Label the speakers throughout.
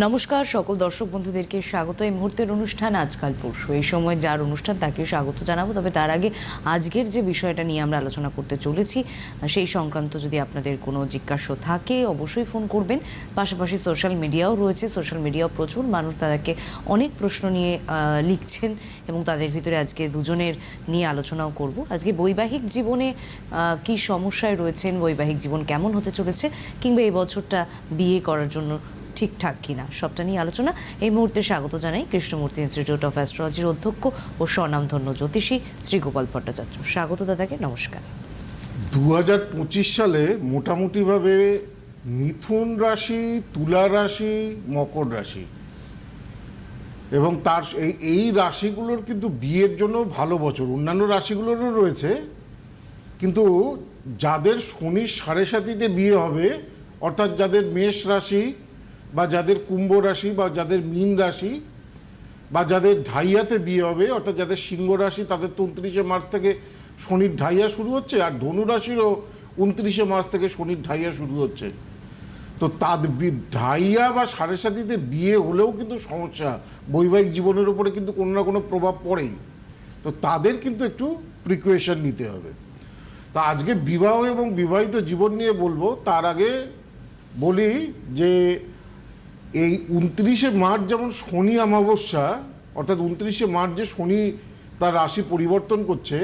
Speaker 1: নমস্কার, সকল দর্শক বন্ধুদেরকে স্বাগত। এই মুহূর্তের অনুষ্ঠান আজকাল পরশু। এই সময় যার অনুষ্ঠান তাকে স্বাগত জানাব। তবে তার আগে আজকের যে বিষয়টা নিয়ে আমরা আলোচনা করতে চলেছি, সেই সংক্রান্ত যদি আপনাদের কোনো জিজ্ঞাসা থাকে, অবশ্যই ফোন করবেন। পাশাপাশি সোশ্যাল মিডিয়াও রয়েছে। সোশ্যাল মিডিয়াও প্রচুর মানুষ তাদেরকে অনেক প্রশ্ন নিয়ে লিখছেন এবং তাদের ভিতরে আজকে দুজনের নিয়ে আলোচনাও করব। আজকে বৈবাহিক জীবনে কি সমস্যায় রয়েছেন, বৈবাহিক জীবন কেমন হতে চলেছে কিংবা এই বছরটা বিয়ে করার জন্য ঠিকঠাক কিনা? সবটা নিয়ে আলোচনা। এই মুহূর্তে স্বাগত জানাই কৃষ্ণমূর্তি ইনস্টিটিউট অফ অ্যাস্ট্রোলজির অধ্যক্ষ ও স্বনামধন্য জ্যোতিষী শ্রীগোপাল ভট্টাচার্য। স্বাগত দাদাকে, নমস্কার।
Speaker 2: দু হাজার পঁচিশ সালে মোটামুটিভাবে মিথুন রাশি, তুলা রাশি, মকর রাশি। এবং তার এই এই রাশিগুলোর কিন্তু বিয়ের জন্য ভালো বছর। অন্যান্য রাশিগুলোরও রয়েছে। কিন্তু যাদের শনির সাড়ে সাতিতে বিয়ে হবে, অর্থাৎ যাদের মেষ রাশি বা যাদের কুম্ভ রাশি বা যাদের মীন রাশি বা যাদের ঢাইয়াতে বিয়ে হবে, অর্থাৎ যাদের সিংহ রাশি, তাদের তো উনত্রিশে মার্চ থেকে শনির ঢাইয়া শুরু হচ্ছে, আর ধনু রাশিরও উনত্রিশে মার্চ থেকে শনির ঢাইয়া শুরু হচ্ছে। তো তাদের বি- ঢাইয়া বা সাড়ে সাতিতে বিয়ে হলেও কিন্তু সমস্যা। বৈবাহিক জীবনের উপরে কিন্তু কোনো না কোনো প্রভাব পড়েই। তো তাদের কিন্তু একটু প্রিকুয়েশন নিতে হবে। তা আজকে বিবাহ এবং বিবাহিত জীবন নিয়ে বলব, তার আগে বলি যে এই উনত্রিশে মার্চ যেমন শনি অমাবস্যা, অর্থাৎ উনত্রিশে মার্চ যে শনি তার রাশি পরিবর্তন করছে,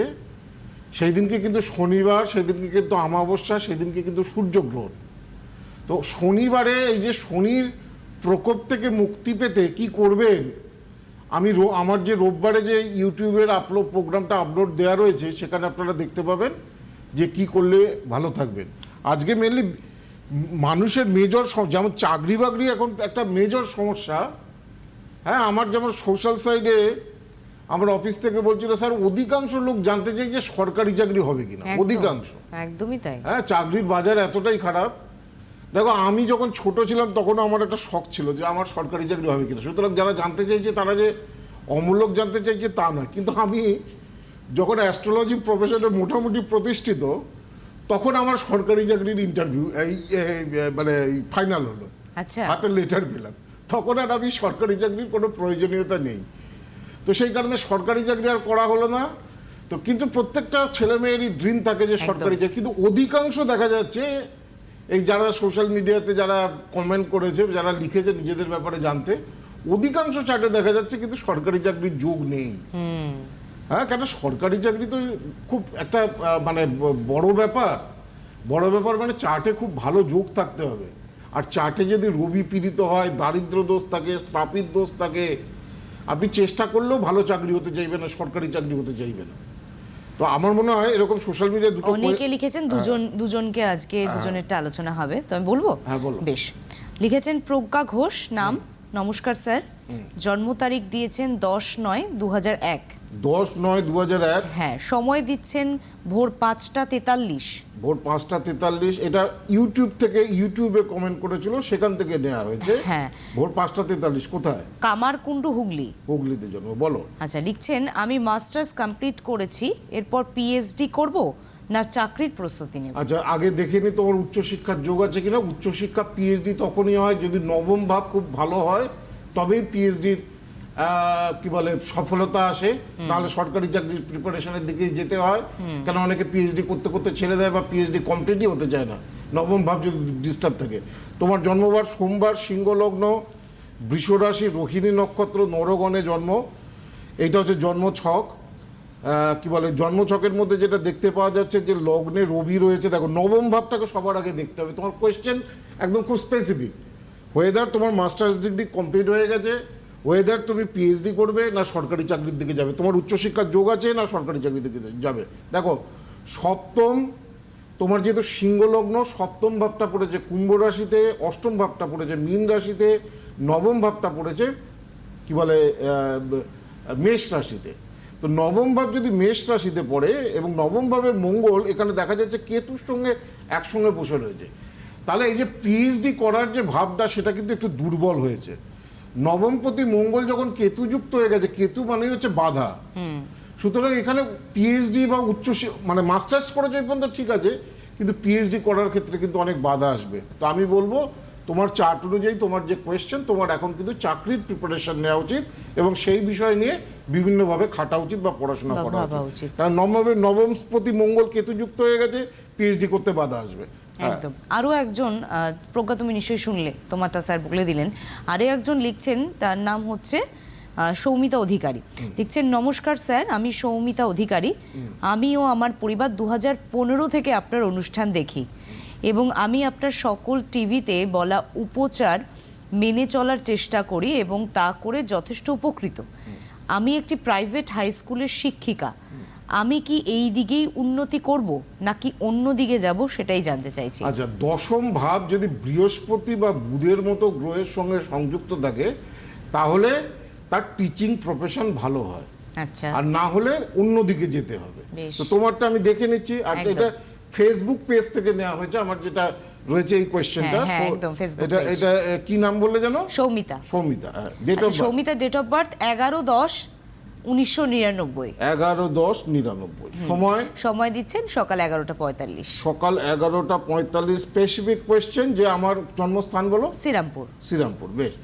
Speaker 2: সেই দিনকে কিন্তু শনিবার সেদিনকে কিন্তু অমাবস্যা সেদিনকে কিন্তু সূর্যগ্রহণ তো শনিবারে এই যে শনির প্রকোপ থেকে মুক্তি পেতে কি করবেন? আমি আমার যে রোববারে যে ইউটিউবের আপলোড, প্রোগ্রামটা আপলোড দেওয়া রয়েছে, সেখানে আপনারা দেখতে পাবেন যে কি করলে ভালো থাকবেন। আজকে মেনলি মানুষের মেজর যেমন চাকরি বাকরি এখন একটা মেজর সমস্যা। হ্যাঁ আমার যেমন সোশ্যাল সাইডে আমার অফিস থেকে বলছিল স্যার অধিকাংশ লোক জানতে চাই যে সরকারি চাকরি হবে কিনা? অধিকাংশ।
Speaker 1: একদমই তাই।
Speaker 2: হ্যাঁ চাকরির বাজার এতটাই খারাপ। দেখো আমি যখন ছোট ছিলাম তখন আমার একটা শখ ছিল যে আমার সরকারি চাকরি হবে কিনা। সুতরাং যারা জানতে চাইছে তারা যে অমূলক জানতে চাইছে তা নয়। কিন্তু আমি যখন অ্যাস্ট্রোলজি প্রফেশনে মোটামুটি প্রতিষ্ঠিত তখন আমার সরকারি চাকরির ইন্টারভিউ এই মানে ফাইনাল হলো।
Speaker 1: আচ্ছা।
Speaker 2: হাতে লেটার পেলাম। তখন আর আমি সরকারি চাকরির কোনো প্রয়োজনীয়তা নেই। তো সেই কারণে সরকারি চাকরি আর করা হলো না। তো কিন্তু প্রত্যেকটা ছেলে মেয়েরই ড্রিম থাকে যে সরকারি চাকরি। কিন্তু অধিকাংশ দেখা যাচ্ছে এই যারা সোশ্যাল মিডিয়াতে যারা কমেন্ট করেছে যারা লিখেছে নিজেদের ব্যাপারে জানতে অধিকাংশ চার্টে দেখা যাচ্ছে কিন্তু সরকারি চাকরির যোগ নেই। হ্যাঁ কেন? সরকারি চাকরি তো খুব একটা মানে বড় ব্যাপার। বড় ব্যাপার মানে চার্টে খুব ভালো যোগ থাকতে হবে। আর চার্টে যদি রবি পীড়িত হয় দারিদ্র দোষ থাকে শ্রাপিত দোষ থাকে আপনি চেষ্টা করলেও ভালো চাকরি হতে চাইবেন না সরকারি চাকরি হতে চাইবে না। তো আমার মনে হয় এরকম সোশ্যাল মিডিয়ায় দুটো
Speaker 1: অনেকে লিখেছেন দুজন দুজনকে আজকে দুজনেরটা আলোচনা হবে। তো আমি বলব?
Speaker 2: হ্যাঁ, বলো।
Speaker 1: বেশ। লিখেছেন প্রজ্ঞা ঘোষ নাম নমস্কার স্যার। জন্ম তারিখ দিয়েছেন দশ নয় দু হাজার এক।
Speaker 2: দশ নয় দু হাজার এক।
Speaker 1: হ্যাঁ সময় দিচ্ছেন ভোর পাঁচটা তেতাল্লিশ।
Speaker 2: ভোর পাঁচটা তেতাল্লিশ এটা ইউটিউব থেকে ইউটিউবে কমেন্ট করেছিল সেখান থেকে নেওয়া হয়েছে।
Speaker 1: হ্যাঁ।
Speaker 2: ভোর পাঁচটা তেতাল্লিশ কোথায়?
Speaker 1: কামারকুণ্ডু হুগলি।
Speaker 2: হুগলিতে জন্ম বলো।
Speaker 1: আচ্ছা লিখছেন আমি মাস্টার্স কমপ্লিট করেছি এরপর পিএইচডি করব না চাকরির প্রস্তুতি নেব?
Speaker 2: আচ্ছা আগে দেখে নি তোমার উচ্চশিক্ষার যোগ আছে কিনা? উচ্চশিক্ষা পিএইচডি তখনই হয় যদি নবম ভাব খুব ভালো হয় তবেই পিএইচডির কি বলে সফলতা আসে তাহলে সরকারি চাকরির প্রিপারেশনের দিকে যেতে হয়। কেন অনেকে পিএইচডি করতে করতে ছেড়ে দেয় বা পিএইচডি কমপ্লিটই হতে চায় না। নবম ভাব যদি ডিস্টার্ব থাকে। তোমার জন্মবার সোমবার সিংহ লগ্ন বৃষরাশি রোহিণী নক্ষত্র নরগণে জন্ম। এইটা হচ্ছে জন্ম ছক কি বলে জন্মছকের মধ্যে যেটা দেখতে পাওয়া যাচ্ছে যে লগ্নে রবি রয়েছে। দেখো নবম ভাবটাকে সবার আগে দেখতে হবে। তোমার কোয়েশ্চেন একদম খুব স্পেসিফিক ওয়েদার তোমার মাস্টার্স ডিগ্রি কমপ্লিট হয়ে গেছে ওয়েদার তুমি পিএইচডি করবে না সরকারি চাকরির দিকে যাবে, তোমার উচ্চশিক্ষার যোগ আছে না সরকারি চাকরির দিকে যাবে। দেখো, সপ্তম তোমার যেহেতু সিংহলগ্ন, সপ্তম ভাবটা পড়েছে কুম্ভ রাশিতে, অষ্টম ভাবটা পড়েছে মীন রাশিতে, নবম ভাবটা পড়েছে কি বলে মেষ রাশিতে। তো নবম ভাব যদি মেষ রাশিতে পড়ে এবং নবম ভাবের মঙ্গল, এখানে দেখা যাচ্ছে কেতুর সঙ্গে একসঙ্গে বসে রয়েছে। তাহলে এই যে পিএইচডি করার যে ভাবটা, সেটা কিন্তু একটু দুর্বল হয়েছে। নবমপতি মঙ্গল যখন কেতু যুক্ত হয়ে গেছে কেতু মানেই হচ্ছে বাধা সুতরাং এখানে পিএইচডি বা উচ্চ মানে মাস্টার্স করা যায় পর্যন্ত ঠিক আছে কিন্তু পিএইচডি করার ক্ষেত্রে কিন্তু অনেক বাধা আসবে তো আমি বলব তোমার চার্ট অনুযায়ী তোমার যে কোয়েশ্চেন তোমার এখন কিন্তু চাকরির প্রিপারেশন নেওয়া উচিত এবং সেই বিষয় নিয়ে বিভিন্নভাবে খাটা উচিত বা পড়াশোনা করা উচিত। কারণ নবমের নবমপতি মঙ্গল কেতু যুক্ত হয়ে গেছে পিএইচডি করতে বাধা আসবে।
Speaker 1: একদম। আরও একজন প্রজ্ঞা তুমি নিশ্চয়ই শুনলে তোমারটা স্যার বলে দিলেন। আরও একজন লিখছেন তার নাম হচ্ছে সৌমিতা অধিকারী। লিখছেন নমস্কার স্যার আমি সৌমিতা অধিকারী। আমি ও আমার পরিবার দু পনেরো থেকে আপনার অনুষ্ঠান দেখি এবং আমি আপনার সকল টিভিতে বলা উপচার মেনে চলার চেষ্টা করি এবং তা করে যথেষ্ট উপকৃত। আমি একটি প্রাইভেট হাই স্কুলের শিক্ষিকা। আমি কি এই দিকেই উন্নতি করব নাকি অন্য দিকে যাব সেটাই জানতে চাইছি।
Speaker 2: আচ্ছা দশম ভাব যদি বৃহস্পতি বা বুধের মতো গ্রহের সঙ্গে সংযুক্ত থাকে তাহলে তার টিচিং প্রফেশন ভালো হয়।
Speaker 1: আচ্ছা।
Speaker 2: আর না হলে অন্যদিকে যেতে হবে। তো তোমারটা আমি দেখে নিচ্ছি আর। এটা ফেসবুক পেজ থেকে নেওয়া হয়েছে আমার যেটা রয়েছে এই কোয়েশ্চেনটা
Speaker 1: হ্যাঁ, হ্যাঁ,
Speaker 2: এটা এটা কি নাম বললে জানো
Speaker 1: সৌমিতা।
Speaker 2: সৌমিতা ডেট
Speaker 1: আচ্ছা
Speaker 2: অফ
Speaker 1: সৌমিতার ডেট অফ বার্থ এগারো দশ উনিশশো নিরানব্বই।
Speaker 2: এগারো দশ নিরানব্বই। সময়?
Speaker 1: সময় দিচ্ছেন সকাল এগারোটা পঁয়তাল্লিশ।
Speaker 2: সকাল এগারোটা পঁয়তাল্লিশ স্পেসিফিক কোয়েশ্চেন যে আমার জন্মস্থান বলো?
Speaker 1: শ্রীরামপুর।
Speaker 2: শ্রীরামপুর বেশ।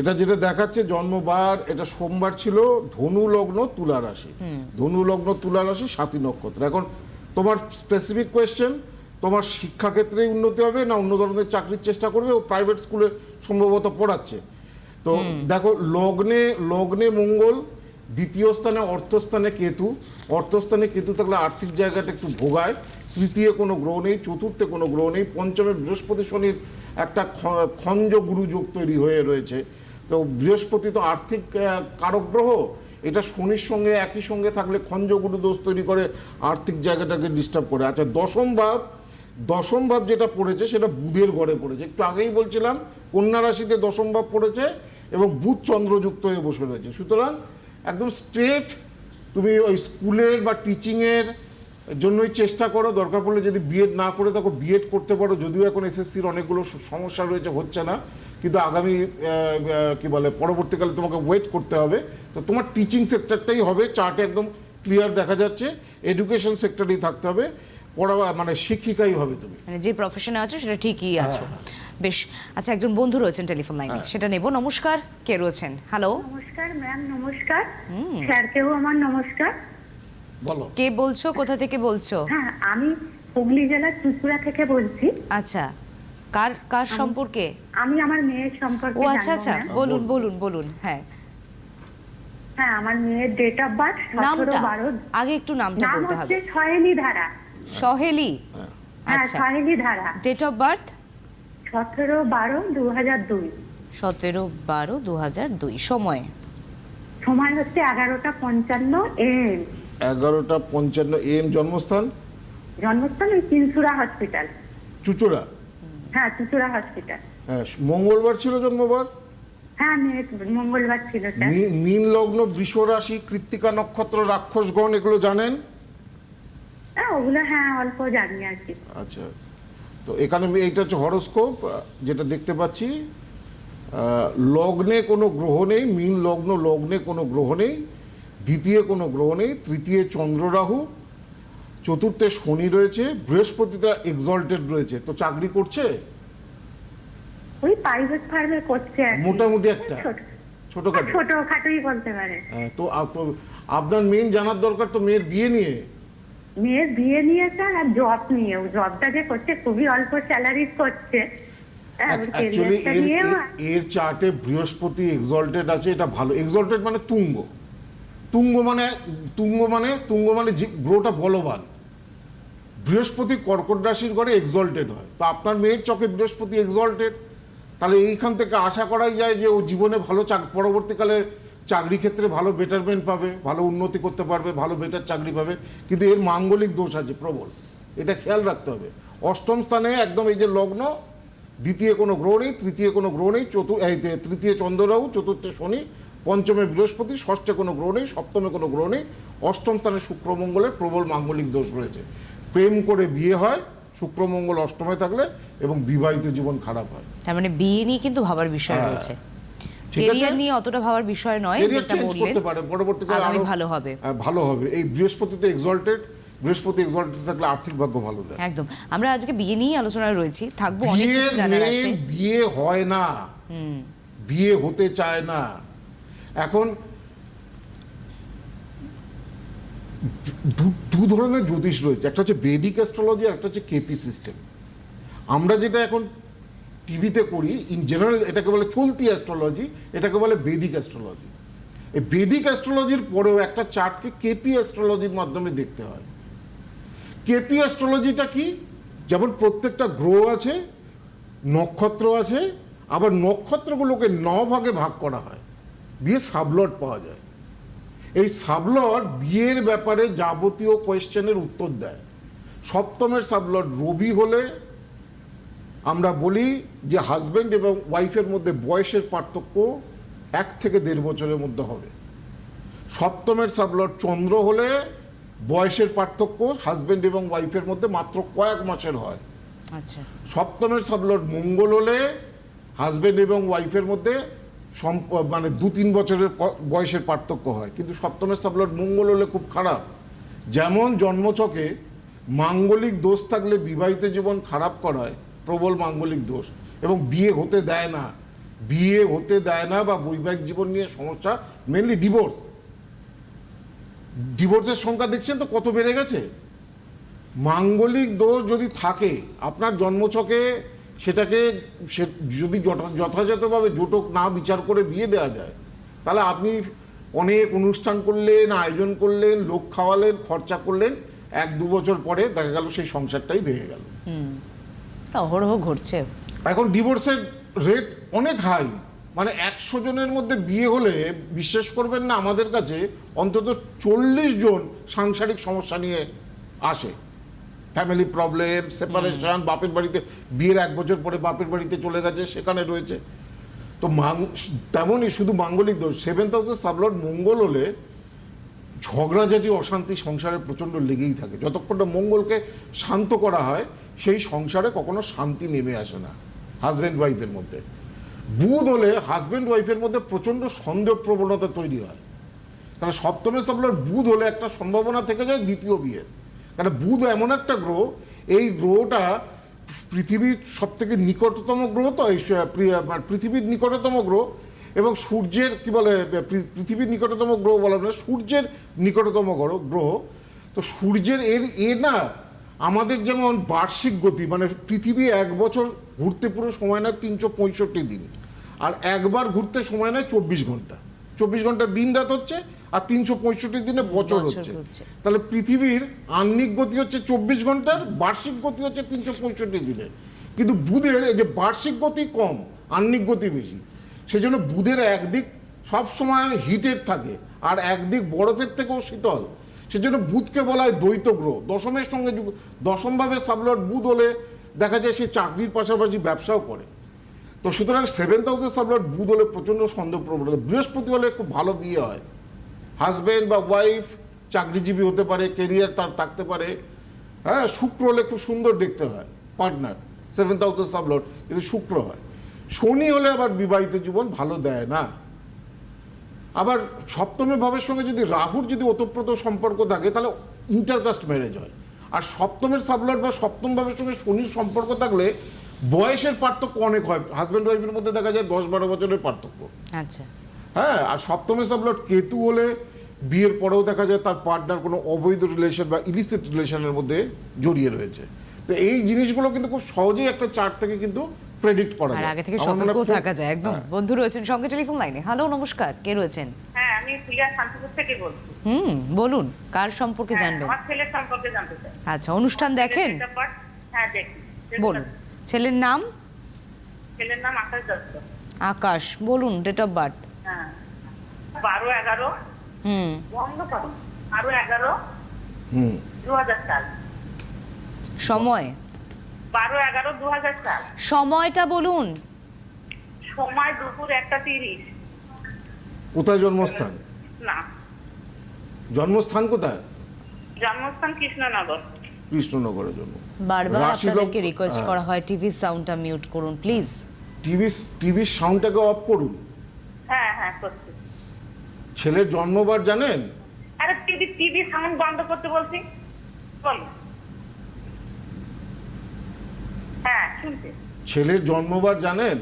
Speaker 2: এটা যেটা দেখাচ্ছে জন্মবার এটা সোমবার ছিল ধনু লগ্ন তুলা রাশি। ধনু লগ্ন তুলা রাশি সাতী নক্ষত্র। এখন তোমার স্পেসিফিক কোয়েশ্চেন তোমার শিক্ষাক্ষেত্রেই উন্নতি হবে না অন্য ধরনের চাকরির চেষ্টা করবে? ও প্রাইভেট স্কুলে সম্ভবত পড়াচ্ছে। তো দেখো লগ্নে লগ্নে মঙ্গল দ্বিতীয় স্থানে অর্থস্থানে কেতু অর্থস্থানে কেতু থাকলে আর্থিক জায়গাটা একটু ভোগায়। তৃতীয় কোনো গ্রহ নেই, চতুর্থে কোনো গ্রহ নেই, পঞ্চমে বৃহস্পতি শনির একটা খঞ্জ গুরুযোগ তৈরি হয়ে রয়েছে। তো বৃহস্পতি তো আর্থিক কারক গ্রহ, এটা শনির সঙ্গে একই সঙ্গে থাকলে খঞ্জ গুরু দোষ তৈরি করে, আর্থিক জায়গাটাকে ডিস্টার্ব করে। আচ্ছা দশম ভাব দশম ভাব যেটা পড়েছে সেটা বুধের ঘরে পড়েছে। একটু আগেই বলছিলাম, কন্যা রাশিতে দশম ভাব পড়েছে এবং বুধ চন্দ্রযুক্ত হয়ে বসে রয়েছে। সুতরাং একদম স্ট্রেট তুমি ওই স্কুলের বা টিচিংয়ের জন্যই চেষ্টা করো। দরকার পড়লে যদি বিএড না করে থাকো বিএড করতে পারো। যদিও এখন এসএসসির অনেকগুলো সমস্যা রয়েছে হচ্ছে না। কিন্তু আগামী কি বলে পরবর্তীকালে তোমাকে ওয়েট করতে হবে। তো তোমার টিচিং সেক্টরটাই হবে। চার্টে একদম ক্লিয়ার দেখা যাচ্ছে। এডুকেশন সেক্টরেই থাকতে হবে। পড়া মানে শিক্ষিকাই হবে তুমি।
Speaker 1: মানে যে প্রফেশনে আছো সেটা ঠিকই আছো। বেশ আচ্ছা একজন বন্ধু রয়েছেন টেলিফোন লাইনে সেটা নেব। নমস্কার কে রয়েছেন? হ্যালো
Speaker 3: নমস্কার ম্যাম নমস্কার। স্যারকেও আমার? নমস্কার।
Speaker 2: বলো।
Speaker 1: কে বলছো? কোথা থেকে বলছো?
Speaker 3: হ্যাঁ আমি হুগলি জেলার চুচুড়া থেকে বলছি।
Speaker 1: আচ্ছা কার কার সম্পর্কে?
Speaker 3: আমি আমার মেয়ের সম্পর্কে
Speaker 1: ও আচ্ছা আচ্ছা বলুন বলুন বলুন হ্যাঁ।
Speaker 3: হ্যাঁ আমার মেয়ের ডেট অফ বার্থ
Speaker 1: নামটা? আগে একটু নামটা
Speaker 3: নাম
Speaker 1: বলতে
Speaker 3: হচ্ছে
Speaker 1: হবে।
Speaker 3: সহেলি ধারা।
Speaker 1: সহেলি?
Speaker 3: হ্যাঁ
Speaker 1: আচ্ছা।
Speaker 3: সহেলি ধারা।
Speaker 1: ডেট অফ বার্থ
Speaker 3: সতেরো বারো দু হাজার দুই।
Speaker 1: সতেরো বারো দু হাজার দুই সময়?
Speaker 3: সময় হচ্ছে এগারোটা পঞ্চান্ন এম
Speaker 2: এগারোটা পঞ্চান্ন এম জন্মস্থান?
Speaker 3: জন্মস্থান ওই চিনসুরা হসপিটাল।
Speaker 2: চুচুড়া?
Speaker 3: হ্যাঁ চুচুড়া হসপিটাল।
Speaker 2: হ্যাঁ মঙ্গলবার ছিল জন্মবার?
Speaker 3: হ্যাঁ মঙ্গলবার ছিল স্যার
Speaker 2: নী- নীল লগ্ন বৃষ রাশি কৃত্তিকা নক্ষত্র রাক্ষসগণ এগুলো জানেন?
Speaker 3: হ্যাঁ ওগুলো হ্যাঁ অল্প জানি আর কি।
Speaker 2: আচ্ছা। তো এখানে এইটা হচ্ছে হরস্কোপ যেটা দেখতে পাচ্ছি। লগ্নে কোনো গ্রহ নেই মীন লগ্ন লগ্নে কোনো গ্রহ নেই দ্বিতীয় কোনো গ্রহ নেই তৃতীয় চন্দ্র রাহু চতুর্থে শনি রয়েছে বৃহস্পতিটা এক্সল্টেড রয়েছে। তো চাকরি করছে?
Speaker 3: ওই প্রাইভেট ফার্মে করছে
Speaker 2: মোটামুটি একটা। ছোটখাটো।
Speaker 3: ছোটখাটোই বলতে পারে।
Speaker 2: হ্যাঁ, তো তো আপনার মেন জানার দরকার তো মেয়ের বিয়ে নিয়ে।
Speaker 3: মেয়ের বিয়ে নিয়ে স্যার আর জব নিয়েও জবটা যে করছে খুবই অল্প স্যালারি করছে। হ্যাঁ,
Speaker 2: অ্যাকচুয়ালি এর চার্টে বৃহস্পতি এক্সল্টেড আছে এটা ভালো। এক্সল্টেড মানে তুঙ্গ। তুঙ্গ মানে তুঙ্গ মানে তুঙ্গ মানে গ্রহটা বলবান। বৃহস্পতি কর্কট রাশির ঘরে এক্সল্টেড হয়। তো আপনার মেয়ের চকে বৃহস্পতি এক্সল্টেড তাহলে এইখান থেকে আশা করাই যায় যে ও জীবনে ভালো চাক পরবর্তীকালে চাকরি ক্ষেত্রে ভালো বেটারমেন্ট পাবে ভালো উন্নতি করতে পারবে ভালো বেটার চাকরি পাবে কিন্তু এর মাঙ্গলিক দোষ আছে প্রবল। এটা খেয়াল রাখতে হবে। অষ্টম স্থানে একদম এই যে লগ্ন দ্বিতীয় কোনো গ্রহ নেই তৃতীয় কোনো গ্রহ নেই চতুর্থ এই তৃতীয় চন্দ্ররাহু চতুর্থে শনি পঞ্চমে বৃহস্পতি ষষ্ঠে কোনো গ্রহ নেই সপ্তমে কোনো গ্রহ নেই। অষ্টম স্থানে শুক্রমঙ্গলের প্রবল মাঙ্গলিক দোষ রয়েছে। প্রেম করে বিয়ে হয় শুক্রমঙ্গল অষ্টমে থাকলে এবং বিবাহিত জীবন খারাপ হয়।
Speaker 1: তার মানে বিয়ে নিয়ে কিন্তু ভাবার বিষয়
Speaker 2: হ্যাঁ।
Speaker 1: রয়েছে।
Speaker 2: আছে।
Speaker 1: কেরিয়ার নিয়ে অতটা ভাবার বিষয় নয় যেটা বললেন।
Speaker 2: পরবর্তীকালে
Speaker 1: আগামী ভালো হবে।
Speaker 2: ভালো হবে। এই বৃহস্পতিতে এক্সল্টেড বৃহস্পতি এক্সল্টেড থাকলে আর্থিক ভাগ্য ভালো দেয়।
Speaker 1: একদম। আমরা আজকে বিয়ে নিয়ে আলোচনায় রয়েছি থাকব অনেক কিছু জানার আছে।
Speaker 2: বিয়ে হয় না। বিয়ে হতে চায় না। এখন দু- দু ধরনের জ্যোতিষ রয়েছে। একটা হচ্ছে বেদিক অ্যাস্ট্রোলজি আর একটা হচ্ছে কেপি সিস্টেম আমরা যেটা এখন টিভিতে করি ইন জেনারেল এটাকে বলে চলতি অ্যাস্ট্রোলজি এটাকে বলে বেদিক অ্যাস্ট্রোলজি এই বেদিক অ্যাস্ট্রোলজির পরেও একটা চার্টকে কেপি অ্যাস্ট্রোলজির মাধ্যমে দেখতে হয়। কেপি অ্যাস্ট্রোলজিটা কি? যেমন প্রত্যেকটা গ্রহ আছে, নক্ষত্র আছে, আবার নক্ষত্রগুলোকে ন ভাগে ভাগ করা হয়, দিয়ে সাবলট পাওয়া যায়। এই সাবলট বিয়ের ব্যাপারে যাবতীয় কোয়েশ্চেনের উত্তর দেয়। সপ্তমের সাবলট রবি হলে আমরা বলি যে হাজবেন্ড এবং ওয়াইফের মধ্যে বয়সের পার্থক্য এক থেকে দেড় বছরের মধ্যে হবে। সপ্তমের সাবলট চন্দ্র হলে বয়সের পার্থক্য হাজব্যান্ড এবং ওয়াইফের মধ্যে মাত্র কয়েক মাসের হয়।
Speaker 1: আচ্ছা।
Speaker 2: সপ্তমের সাবলট মঙ্গল হলে হাজবেন্ড এবং ওয়াইফের মধ্যে মানে দু তিন বছরের বয়সের পার্থক্য হয়। কিন্তু সপ্তমের সাবলট মঙ্গল হলে খুব খারাপ। যেমন জন্মচকে মাঙ্গলিক দোষ থাকলে বিবাহিত জীবন খারাপ করায় প্রবল মাঙ্গলিক দোষ। এবং বিয়ে হতে দেয় না। বিয়ে হতে দেয় না বা বৈবাহিক জীবন নিয়ে সমস্যা মেনলি ডিভোর্স ডিভোর্সের সংখ্যা দেখছেন তো কত বেড়ে গেছে? মাঙ্গলিক দোষ যদি থাকে, আপনার জন্মছকে সেটাকে সে যদি যথাযথভাবে জোটক না বিচার করে বিয়ে দেওয়া যায়, তাহলে আপনি অনেক অনুষ্ঠান করলেন, আয়োজন করলেন, লোক খাওয়ালেন, খরচা করলেন, এক দু বছর পরে দেখা গেল সেই সংসারটাই ভেঙে গেল।
Speaker 1: তা অহরহ ঘটছে।
Speaker 2: এখন ডিভোর্সের রেট অনেক হাই মানে একশো জনের মধ্যে বিয়ে হলে বিশ্বাস করবেন না আমাদের কাছে অন্তত চল্লিশ জন সাংসারিক সমস্যা নিয়ে আসে। ফ্যামিলি প্রবলেম সেপারেশন বাপের বাড়িতে বিয়ের এক বছর পরে বাপের বাড়িতে চলে গেছে সেখানে রয়েছে। তো মাং তেমনই শুধু মাঙ্গলিক দোষ সেভেন্থ হাউসের সাবলট মঙ্গল হলে ঝগড়া ঝগড়াঝাটি অশান্তি সংসারে প্রচণ্ড লেগেই থাকে। যতক্ষণ না মঙ্গলকে শান্ত করা হয় সেই সংসারে কখনো শান্তি নেমে আসে না হাজব্যান্ড ওয়াইফের মধ্যে। বুধ হলে হাজব্যান্ড ওয়াইফের মধ্যে প্রচণ্ড সন্দেহ প্রবণতা তৈরি হয়। কারণ সপ্তমে সাবলট বুধ হলে একটা সম্ভাবনা থেকে যায় দ্বিতীয় বিয়ের কারণ বুধ এমন একটা গ্রহ, এই গ্রহটা পৃথিবীর সব থেকে নিকটতম গ্রহ তো মানে পৃথিবীর নিকটতম গ্রহ এবং সূর্যের কি বলে পৃথিবীর নিকটতম গ্রহ বলা সূর্যের নিকটতম গ্রহ গ্রহ। তো সূর্যের এর এ না আমাদের যেমন বার্ষিক গতি মানে পৃথিবী এক বছর ঘুরতে পুরো সময় নেয় তিনশো পঁয়ষট্টি দিন। আর একবার ঘুরতে সময় নেয় চব্বিশ ঘণ্টা। চব্বিশ ঘণ্টা দিন রাত হচ্ছে আর তিনশো পঁয়ষট্টি দিনে বছর হচ্ছে। তাহলে পৃথিবীর আহ্নিক গতি হচ্ছে চব্বিশ ঘণ্টার বার্ষিক গতি হচ্ছে তিনশো পঁয়ষট্টি দিনের। কিন্তু বুধের এই যে বার্ষিক গতি কম আহ্নিক গতি বেশি সেই জন্য বুধের একদিক সবসময় হিটেড থাকে আর একদিক বরফের থেকেও শীতল। সেজন্য বুধকে বলা হয় দ্বৈত গ্রহ। দশমের সঙ্গে দশমভাবে সাবলট বুধ হলে দেখা যায় সে চাকরির পাশাপাশি ব্যবসাও করে। তো সুতরাং সেভেন্থ হাউসের সাবলট বুধ হলে প্রচণ্ড সন্দেহ প্রবণতা। বৃহস্পতি হলে খুব ভালো বিয়ে হয়। হাজব্যান্ড বা ওয়াইফ চাকরিজীবী হতে পারে কেরিয়ার তার থাকতে পারে। হ্যাঁ শুক্র হলে খুব সুন্দর দেখতে হয় পার্টনার সেভেন্থ হাউসের সাবলট। কিন্তু শুক্র হয়। শনি হলে আবার বিবাহিত জীবন ভালো দেয় না। আবার সপ্তমে ভাবের সঙ্গে যদি রাহুর যদি ওতপ্রোত সম্পর্ক থাকে তাহলে ইন্টারকাস্ট ম্যারেজ হয়। আর সপ্তমের সাবলট বা সপ্তম ভাবের সঙ্গে শনির সম্পর্ক থাকলে বয়সের পার্থক্য অনেক হয়। হাজব্যান্ড ওয়াইফের মধ্যে দেখা যায় দশ বারো বছরের পার্থক্য।
Speaker 1: আচ্ছা।
Speaker 2: হ্যাঁ আর সপ্তমে সাবলট কেতু হলে বিয়ের পরেও দেখা যায় তার পার্টনার কোনো অবৈধ রিলেশন বা ইলিসিট রিলেশনের মধ্যে জড়িয়ে রয়েছে। তো এই জিনিসগুলো কিন্তু খুব সহজেই একটা চার্ট থেকে কিন্তু প্রেডিক্ট করা
Speaker 1: আর আগে থেকে সতর্ক থাকা যায় একদম।
Speaker 2: হ্যাঁ।
Speaker 1: বন্ধু রয়েছেন সঙ্গে টেলিফোন লাইনে। হ্যালো নমস্কার। কে রয়েছেন?
Speaker 3: হ্যাঁ আমি প্রিয়া শান্তিপুর থেকে বলছি।
Speaker 1: হুম বলুন কার সম্পর্কে
Speaker 3: হ্যাঁ,
Speaker 1: জানবেন?
Speaker 3: আমার ছেলের সম্পর্কে জানতে চাই।
Speaker 1: আচ্ছা অনুষ্ঠান দেখেন?
Speaker 3: হ্যাঁ দেখি।
Speaker 1: বলুন। ছেলের নাম?
Speaker 3: ছেলের নাম আকাশ দত্ত।
Speaker 1: আকাশ বলুন ডেট অফ বার্থ
Speaker 3: হ্যাঁ। বারো এগারো।
Speaker 1: হুম।
Speaker 3: বন্ধ করো। বারো এগারো।
Speaker 2: হুম।
Speaker 3: দু হাজার সাল
Speaker 1: সময়?
Speaker 3: বারো এগারো দু হাজার সাল
Speaker 1: সময়টা বলুন।
Speaker 3: সময় দুপুর একটা তিরিশ।
Speaker 2: কোথায় জন্মস্থান?
Speaker 3: না।
Speaker 2: জন্মস্থান কোথায়?
Speaker 4: জন্মস্থান কৃষ্ণনগর।
Speaker 2: কৃষ্ণনগরের জন্য
Speaker 1: বারবার আপনাদেরকে রিকোয়েস্ট
Speaker 2: হ্যাঁ।
Speaker 1: করা হয় টিভি সাউন্ডটা মিউট করুন প্লিজ
Speaker 2: টিভি টিভির সাউন্ডটাকে অফ করুন।
Speaker 4: হ্যাঁ হ্যাঁ করছি।
Speaker 2: ছেলের জন্মবার জানেন?
Speaker 4: আরে টিভি টিভি সাউন্ড বন্ধ করতে বলছি। বলো হ্যাঁ শুনছি
Speaker 2: ছেলের জন্মবার জানেন?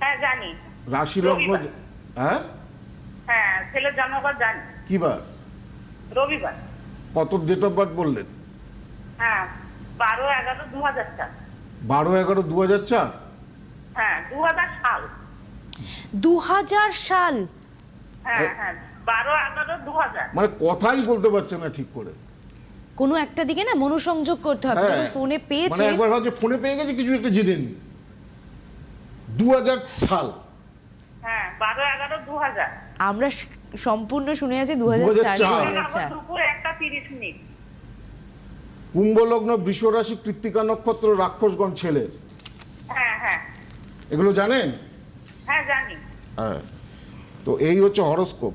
Speaker 4: হ্যাঁ জানি।
Speaker 2: রাশি লগ্ন হ্যাঁ?
Speaker 4: হ্যাঁ ছেলের জন্মবার জানি।
Speaker 2: কি বার
Speaker 4: রবিবার।
Speaker 2: কত ডেট অফ বার্থ বললেন?
Speaker 4: হ্যাঁ বারো এগারো দু হাজার চার।
Speaker 2: বারো এগারো দু হাজার চার?
Speaker 4: হ্যাঁ দু হাজার সাল।
Speaker 1: দু হাজার সাল?
Speaker 4: হ্যাঁ হ্যাঁ বারো এগারো দু হাজার
Speaker 2: মানে কথাই বলতে পারছে না ঠিক করে।
Speaker 1: কোনো একটা দিকে না মনোসংযোগ করতে হবে।
Speaker 2: হ্যাঁ।
Speaker 1: যখন ফোনে
Speaker 2: মানে
Speaker 1: পেয়েছে
Speaker 2: একবার ভাবছে ফোনে পেয়ে গেছে কিছু একটা জেনে নি। দু হাজার সাল।
Speaker 4: হ্যাঁ বারো এগারো দু হাজার
Speaker 1: আমরা সম্পূর্ণ শুনে আছি দু হাজার চার।
Speaker 2: 2004
Speaker 1: গেছে
Speaker 4: দুপুর একটা তিরিশ মিনিট।
Speaker 2: কুম্ভলগ্ন বৃষরাশি কৃত্তিকা নক্ষত্র রাক্ষসগণ ছেলের
Speaker 4: হ্যাঁ হ্যাঁ।
Speaker 2: এগুলো জানেন?
Speaker 4: হ্যাঁ জানি।
Speaker 2: হ্যাঁ। তো এই হচ্ছে হরস্কোপ।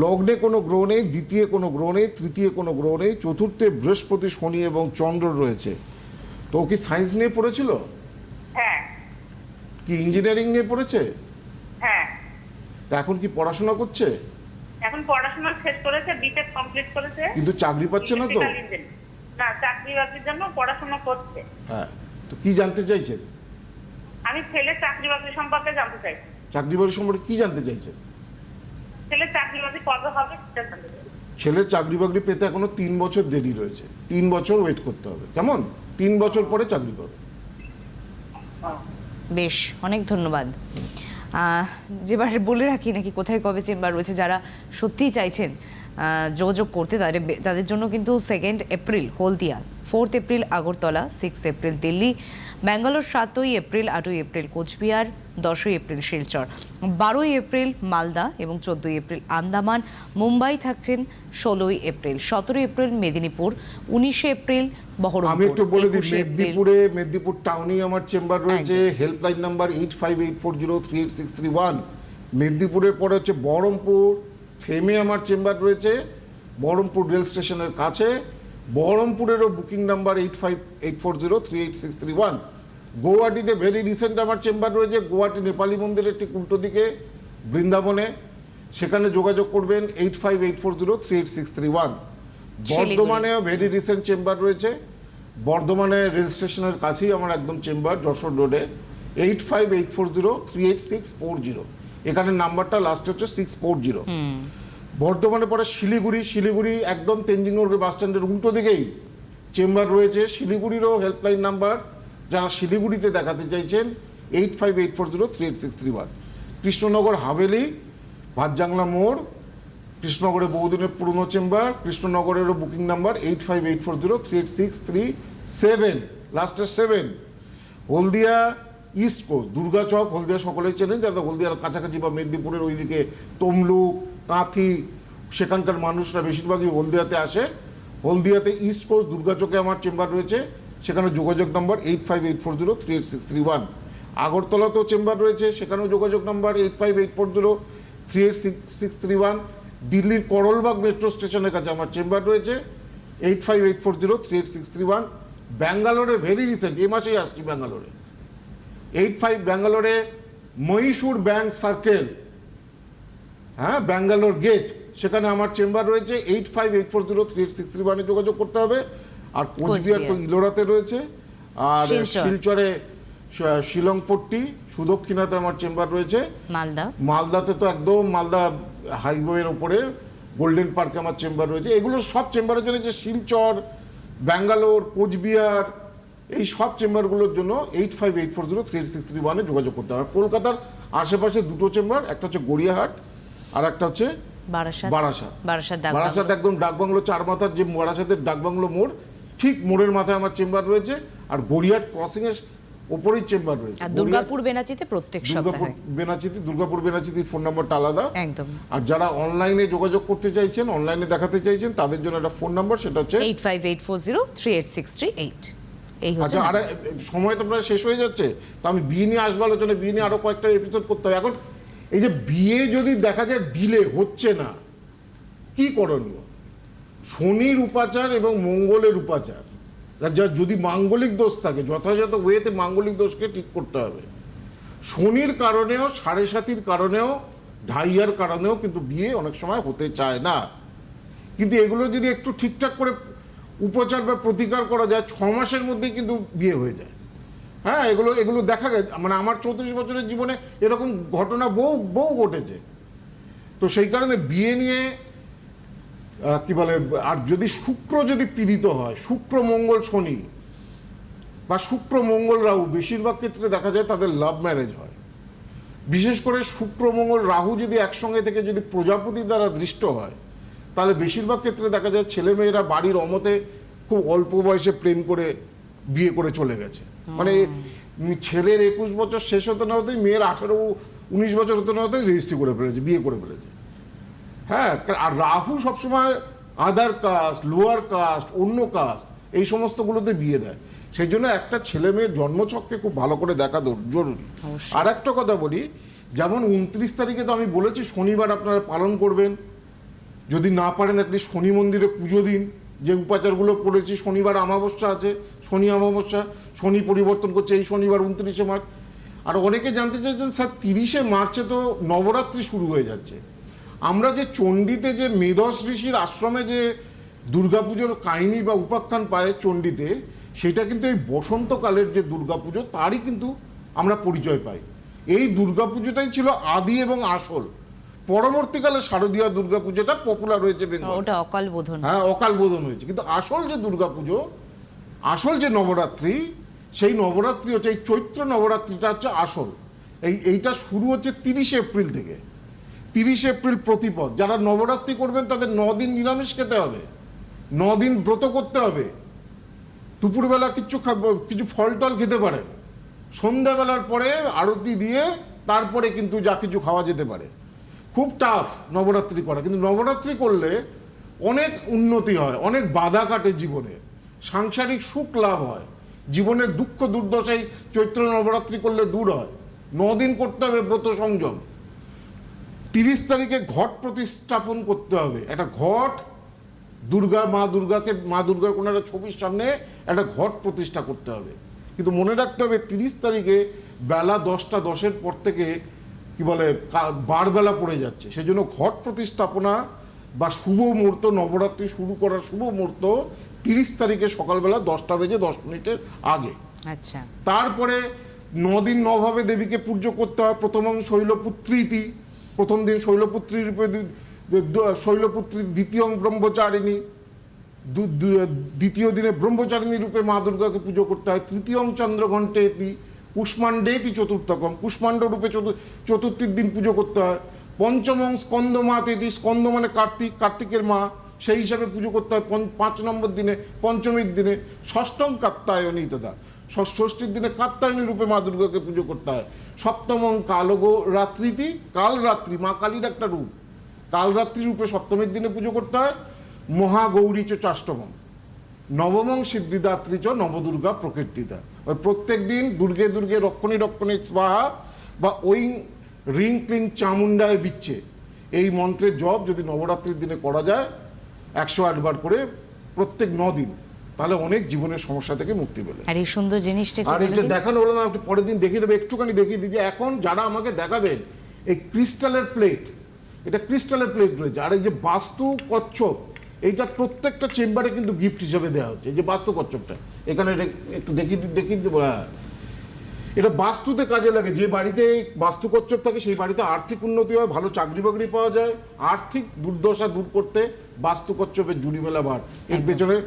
Speaker 2: লগ্নে কোনো গ্রহ নেই দ্বিতীয় কোনো গ্রহ নেই তৃতীয় কোনো গ্রহ নেই চতুর্থে বৃহস্পতি শনি এবং চন্দ্র রয়েছে। তো ও কি সায়েন্স নিয়ে পড়েছিল?
Speaker 4: হ্যাঁ।
Speaker 2: কি ইঞ্জিনিয়ারিং নিয়ে পড়েছে?
Speaker 4: হ্যাঁ।
Speaker 2: তা এখন কি পড়াশোনা করছে?
Speaker 4: এখন পড়াশোনা শেষ করেছে বিটেক কমপ্লিট করেছে।
Speaker 2: কিন্তু চাকরি পাচ্ছে না তো।
Speaker 4: না চাকরি বাকরির জন্য পড়াশোনা করছে।
Speaker 2: হ্যাঁ। তো কি জানতে চাইছেন
Speaker 4: আমি ছেলে চাকরি বাকরি সম্পর্কে জানতে চাই
Speaker 2: চাকরি বাড়ি সম্পর্কে কি জানতে চাইছেন
Speaker 4: ছেলে চাকরি বাকরি কবে হবে সেটা
Speaker 2: ছেলের চাকরি বাকরি পেতে এখনও তিন বছর দেরি রয়েছে। তিন বছর ওয়েট করতে হবে। কেমন? তিন বছর পরে চাকরি পাবে।
Speaker 1: বেশ অনেক ধন্যবাদ। আহ, যেবার বলে রাখি নাকি কোথায় কবে চেম্বার রয়েছে যারা সত্যিই চাইছেন যোগাযোগ করতে তাদের তাদের জন্য কিন্তু second April Haldia. Fourth April Agartala six April Delhi Bangalore সাতই এপ্রিল আটই এপ্রিল কোচবিহার দশই এপ্রিল শিলচর বারোই এপ্রিল মালদা এবং চোদ্দোই এপ্রিল আন্দামান মুম্বাই থাকছেন ষোলোই এপ্রিল সতেরোই এপ্রিল মেদিনীপুর উনিশে এপ্রিল
Speaker 2: আমি একটু বলে দিই মেদিনীপুরে মেদিনীপুর টাউনেই আমার চেম্বার রয়েছে helpline number eight five eight four zero three eight six three one. মেদিনীপুরের পরে হচ্ছে বহরমপুর ফেমে আমার চেম্বার রয়েছে বহরমপুর রেল স্টেশনের কাছে। বহরমপুরেরও booking number eight five eight four zero three eight six three one. গৌহাটিতে very recent আমার চেম্বার রয়েছে গৌহাটি নেপালি মন্দিরের ঠিক উল্টো দিকে বৃন্দাবনে। সেখানে যোগাযোগ করবেন eight five eight four zero three eight six three one. বর্ধমানেও very recent chamber রয়েছে। বর্ধমানে রেল স্টেশনের কাছেই আমার একদম চেম্বার যশোর রোডে। Eight five eight four zero three eight six four zero. এখানে নাম্বারটা লাস্ট হচ্ছে সিক্স ফোর জিরো বর্ধমানে পরে শিলিগুড়ি শিলিগুড়ি একদম তেঞ্জিং রোড বাস স্ট্যান্ডের উল্টো দিকেই চেম্বার রয়েছে। শিলিগুড়িরও হেল্পলাইন নাম্বার যারা শিলিগুড়িতে দেখাতে চাইছেন eight five eight four zero three eight six three one Krishnanagar Haveli, Bhatjangla মোড়, কৃষ্ণনগরে বহুদিনের পুরনো chamber, কৃষ্ণনগরেরও booking number eight five eight four zero three eight six three seven লাস্টের seven Haldia east coast Durgachak Haldia সকলেই চেনেন যাতে হলদিয়ার কাছাকাছি বা মেদিনীপুরের ওইদিকে তমলুক কাঁথি সেখানকার মানুষরা বেশিরভাগই হলদিয়াতে আসে। হলদিয়াতে ইস্ট কোস্ট দুর্গাচকে আমার চেম্বার রয়েছে। সেখানে যোগাযোগ নম্বর eight five eight four zero three eight six three one আগরতলাতেও chamber রয়েছে, সেখানেও যোগাযোগ নম্বর eight five eight four zero three eight six six three one দিল্লির করলবাগ মেট্রো স্টেশনের কাছে আমার চেম্বার রয়েছে eight five eight four zero three eight six three one ব্যাঙ্গালোরে very recent এ মাসেই আসছি ব্যাঙ্গালোরে। এইট ফাইভ ব্যাঙ্গালোরে মহীশূর ব্যাঙ্ক সার্কেল হ্যাঁ ব্যাঙ্গালোর গেট সেখানে আমার চেম্বার রয়েছে eight five eight four zero three six three ওয়ানে যোগাযোগ করতে হবে। আর কোচবিহার তো ইলোরাতে রয়েছে আর
Speaker 1: শিলচরে।
Speaker 2: শিলংপট্টি সুদক্ষিণাতে আমার চেম্বার রয়েছে।
Speaker 1: মালদা।
Speaker 2: মালদাতে তো একদম মালদা হাইওয়ের ওপরে গোল্ডেন পার্কে আমার চেম্বার রয়েছে। এগুলো সব চেম্বারের জন্য যে শিলচর ব্যাঙ্গালোর কোচবিহার এই সব চেম্বারগুলোর জন্য eight five eight four zero three six three ওয়ানে যোগাযোগ করতে হবে। কলকাতার আশেপাশে দুটো চেম্বার একটা হচ্ছে গড়িয়াহাট আর একটা হচ্ছে
Speaker 1: বারাসাত।
Speaker 2: বারাসাত।
Speaker 1: বারাসাত
Speaker 2: একদম ডাকবাংলো চার মাথার যে বারাসাতের ডাকবাংলো মোড় ঠিক মোড়ের মাথায় আমার চেম্বার রয়েছে আর গড়িয়াহাট ক্রসিং এর ওপরেই চেম্বার রয়েছে।
Speaker 1: আর দুর্গাপুর বেনাচিতে প্রত্যেক সপ্তাহে।
Speaker 2: বেনাচিতি দুর্গাপুর বেনাচিতির ফোন নাম্বারটা আলাদা।
Speaker 1: একদম।
Speaker 2: আর যারা অনলাইনে যোগাযোগ করতে চাইছেন অনলাইনে দেখাতে চাইছেন তাদের জন্য একটা ফোন নাম্বার সেটা হচ্ছে
Speaker 1: eight five eight four zero three eight six three eight এই হচ্ছে
Speaker 2: আচ্ছা আর সময় তো প্রায় শেষ হয়ে যাচ্ছে। তো আমি বিয়ে নিয়ে আসব আলোচনা বিয়ে নিয়ে আরও কয়েকটা এপিসোড করতে হবে। এখন এই যে বিয়ে যদি দেখা যায়, ডিলে হচ্ছে না, কি করণীয়? শনির উপাচার এবং মঙ্গলের উপাচার। যা যদি মাঙ্গলিক দোষ থাকে, যথাযথ ওয়েতে মাঙ্গলিক দোষকে ঠিক করতে হবে। শনির কারণেও, সাড়ে সাতির কারণেও, ঢাইয়ার কারণেও কিন্তু বিয়ে অনেক সময় হতে চায় না। কিন্তু এগুলো যদি একটু ঠিকঠাক করে উপচার বা প্রতিকার করা যায়, ছ মাসের মধ্যেই কিন্তু বিয়ে হয়ে যায়। হ্যাঁ এগুলো এগুলো দেখা গেছে মানে আমার চৌত্রিশ বছরের জীবনে এরকম ঘটনা বহু বহু ঘটেছে। তো সেই কারণে বিয়ে নিয়ে কি বলে, আর যদি শুক্র যদি পীড়িত হয়, শুক্র, মঙ্গল, শনি, বা শুক্র, মঙ্গল, রাহু, বেশিরভাগ ক্ষেত্রে দেখা যায় তাদের লাভ ম্যারেজ হয়। বিশেষ করে শুক্র, মঙ্গল, রাহু যদি একসঙ্গে থেকে যদি প্রজাপতি দ্বারা দৃষ্ট হয়, তাহলে বেশিরভাগ ক্ষেত্রে দেখা যায় ছেলেমেয়েরা বাড়ির অমতে খুব অল্প বয়সে প্রেম করে বিয়ে করে চলে গেছে। মানে ছেলের একুশ বছর শেষ হতে না হতেই মেয়ের আঠেরো উনিশ বছর হতে না হতেই রেজিস্ট্রি করে ফেলেছে বিয়ে করে ফেলেছে। হ্যাঁ আর রাহু সবসময় আদার কাস্ট লোয়ার কাস্ট অন্য কাস্ট এই সমস্তগুলোতে বিয়ে দেয়। সেই জন্য একটা ছেলে মেয়ের জন্মছককে খুব ভালো করে দেখা জরুরি। আর একটা কথা বলি যেমন উনত্রিশ তারিখে তো আমি বলেছি শনিবার আপনারা পালন করবেন। যদি না পারেন অ্যাটলিস্ট শনি মন্দিরে পুজো দিন। যে উপাচারগুলো করেছি, শনিবার অমাবস্যা আছে, শনি অমাবস্যা, শনি পরিবর্তন করছে, এই শনিবার উনত্রিশে মার্চ। আর অনেকে জানতে চাইছেন, স্যার, তিরিশে মার্চে তো নবরাত্রি শুরু হয়ে যাচ্ছে। আমরা যে চণ্ডীতে যে মেধস ঋষির আশ্রমে যে দুর্গাপুজোর কাহিনী বা উপাখ্যান পায় চণ্ডীতে, সেটা কিন্তু এই বসন্তকালের যে দুর্গাপুজো, তারই কিন্তু আমরা পরিচয় পাই। এই দুর্গাপুজোটাই ছিল আদি এবং আসল। পরবর্তীকালে শারদীয় দুর্গাপুজোটা পপুলার হয়েছে বেঙ্গল
Speaker 1: ওটা অকাল বোধন।
Speaker 2: হ্যাঁ অকাল বোধন হয়েছে। কিন্তু আসল যে দুর্গাপুজো আসল যে নবরাত্রি সেই নবরাত্রি হচ্ছে এই চৈত্র নবরাত্রিটা হচ্ছে আসল। এই এইটা শুরু হচ্ছে তিরিশে এপ্রিল থেকে। তিরিশে এপ্রিল প্রতিপদ। যারা নবরাত্রি করবেন তাদের দিন নিরামিষ খেতে হবে। দিন ব্রত করতে হবে। দুপুরবেলা কিছু খাব- কিছু ফল টল খেতে পারেন সন্ধ্যাবেলার পরে আরতি দিয়ে তারপরে কিন্তু যা কিছু খাওয়া যেতে পারে। খুব টাফ নবরাত্রি করা কিন্তু নবরাত্রি করলে অনেক উন্নতি হয়, অনেক বাধা কাটে জীবনে। সাংসারিক সুখ লাভ হয়। জীবনের দুঃখ দুর্দশাই চৈত্র নবরাত্রি করলে দূর হয়। দিন করতে হবে ব্রত সংযম। তিরিশ তারিখে ঘট প্রতিস্থাপন করতে হবে। একটা ঘট, দুর্গা, মা দুর্গাকে, মা দুর্গার কোনো একটা ছবির সামনে একটা ঘট প্রতিষ্ঠা করতে হবে। কিন্তু মনে রাখতে হবে তিরিশ তারিখে বেলা দশটা দশের পর থেকে কি বলে বারবেলা পড়ে যাচ্ছে। সেজন্য ঘট প্রতিস্থাপনা বা শুভ মুহূর্ত নবরাত্রি শুরু করার শুভ মুহূর্ত তিরিশ তারিখে সকালবেলা দশটা বেজে দশ মিনিটের আগে।
Speaker 1: আচ্ছা।
Speaker 2: তারপরে নদিন নভাবে দেবীকে পূজ্য করতে হয়। প্রথম শৈলপুত্রীতি প্রথম দিন শৈলপুত্রী রূপে শৈলপুত্রী দ্বিতীয় ব্রহ্মচারিণী। দ্বিতীয় দিনে ব্রহ্মচারিণী রূপে মা দুর্গাকে পুজো করতে হয়। তৃতীয় চন্দ্রঘণ্টেতি। কুষ্মাণ্ডেতি চতুর্থকম। কুষ্মাণ্ড রূপে চতু- চতুর্থীর দিন পুজো করতে হয়। পঞ্চমং স্কন্দ মাতেতি স্কন্দ মানে কার্তিক, কার্তিকের মা। সেই হিসাবে পুজো করতে হয় পাঁচ নম্বর দিনে, পঞ্চমীর দিনে। ষষ্ঠম কাত্তায়নী তথা। ষষ্ঠীর দিনে কাত্তায়নী রূপে মা দুর্গাকে পুজো করতে হয়। সপ্তমং কালগো রাত্রিতি, কালরাত্রি, মা কালীর একটা রূপ। কালরাত্রি রূপে সপ্তমীর দিনে পুজো করতে হয়। মহাগৌরী চ চাষ্টমম। নবমং সিদ্ধিদাত্রী চ নবদুর্গা প্রকীর্তিতা। ওই প্রত্যেক দিন দুর্গে দুর্গে রক্ষণী রক্ষণী স্বাহা বা ওই রিং ক্লিং চামুন্ডায় বিচ্ছে। এই মন্ত্রের জপ যদি নবরাত্রির দিনে করা যায় একশো আটবার করে প্রত্যেক দিন তাহলে অনেক জীবনের সমস্যা থেকে মুক্তি পেলে।
Speaker 1: আর এই সুন্দর জিনিসটা
Speaker 2: আর এটা দেখানো হলো না একটু পরের দিন দেখিয়ে দেবে একটুখানি দেখিয়ে দিই যে এখন যারা আমাকে দেখাবেন এই ক্রিস্টালের প্লেট এটা ক্রিস্টালের প্লেট রয়েছে। আর এই যে বাস্তু কচ্ছপ এইটা প্রত্যেকটা চেম্বারে কিন্তু গিফট হিসেবে দেওয়া হচ্ছে। যে বাস্তু কচ্ছপটা এখানে একটু দেখিয়ে দি- দেখিয়ে দেবো হ্যাঁ। এটা বাস্তুতে কাজে লাগে যে বাড়িতে বাস্তু কচ্ছপ থাকে সেই বাড়িতে আর্থিক উন্নতি হয় ভালো চাকরি বাকরি পাওয়া যায়। আর্থিক দুর্দশা দূর করতে বাস্তু কচ্ছপের জুড়ি মেলা বার। এর পেছনে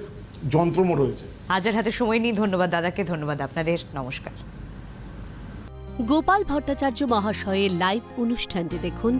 Speaker 2: যন্ত্রমও রয়েছে।
Speaker 1: হাজার হাতে সময় নিয়ে ধন্যবাদ দাদাকে ধন্যবাদ আপনাদের নমস্কার।
Speaker 5: গোপাল ভট্টাচার্য মহাশয়ের লাইভ অনুষ্ঠানটি দেখুন